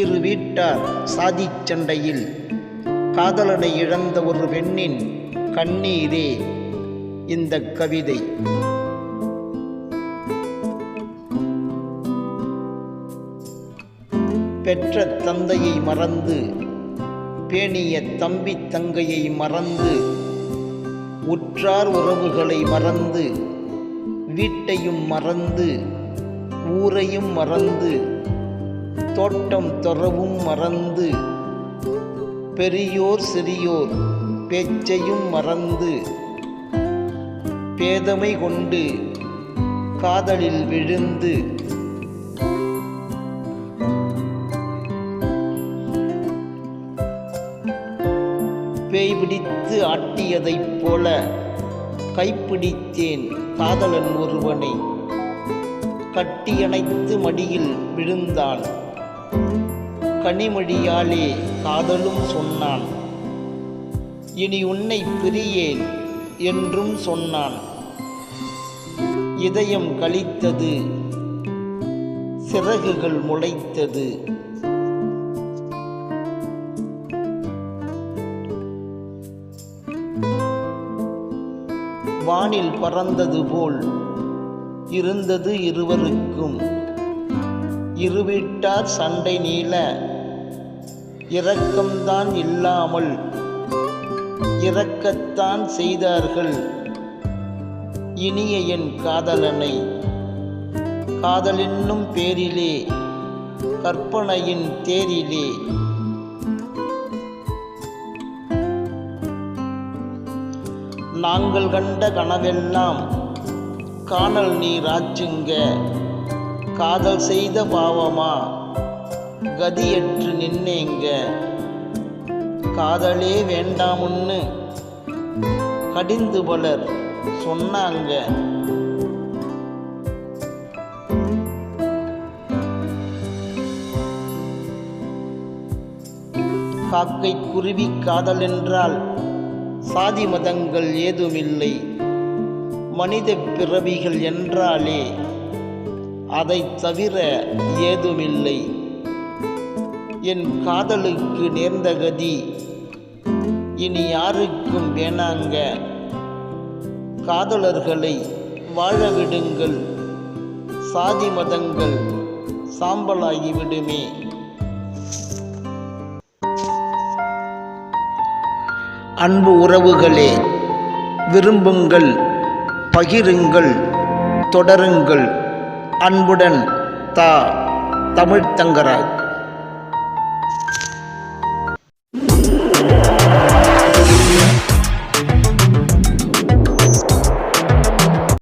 இரு வீட்டார் சாதி சண்டையில் காதலனை இழந்த ஒரு பெண்ணின் கண்ணீரே இந்த கவிதை. பெற்ற தந்தையை மறந்து பேணிய தம்பி தங்கையை மறந்து உற்றார் உறவுகளை மறந்து வீட்டையும் மறந்து ஊரையும் மறந்து தோட்டம் தொறவும் மறந்து பெரியோர் சிறியோர் பேச்சையும் மறந்து பேதமை கொண்டு காதலில் விழுந்து. பேய் பிடித்து ஆட்டியதைப் போல கைப்பிடித்தேன் காதலன் ஒருவனை. கட்டியணைத்து மடியில் விழுந்தான். கனிமொழியாலே காதலும் சொன்னான். இனி உன்னை பிரியேன் என்றும் சொன்னான். இதயம் கழித்தது சிறகுகள் முளைத்தது. வானில் பறந்தது போல் இருந்தது இருவருக்கும். இருவீட்டார் சண்டை நீள இரக்கம்தான் இல்லாமல் இறக்கத்தான் செய்தார்கள். இனிய என் காதலனை காதலென்னும் பேரிலே கற்பனையின் தேரிலே. நாங்கள் கண்ட கனவெல்லாம் காணல் நீர் ஆச்சுங்க காதல் செய்த பாவமா? கதியற்று நின்னேங்க. காதலே வேண்டாமுன்னு கடிந்து பலர் சொன்னாங்க. காக்கை குருவி காதல் என்றால் சாதி மதங்கள் ஏதுமில்லை. மனித பிறவிகள் என்றாலே அதை தவிர ஏதுமில்லை. என் காதலுக்கு நேர்ந்த கதி இனி யாருக்கும் வேணாங்க. காதலர்களை வாழ விடுங்கள். சாதி மதங்கள் சாம்பலாகிவிடுமே அன்பு உறவுகளே விரும்புங்கள் பகிருங்கள் தொடருங்கள். அன்புடன் தா தமிழ்த்தங்கராஜ்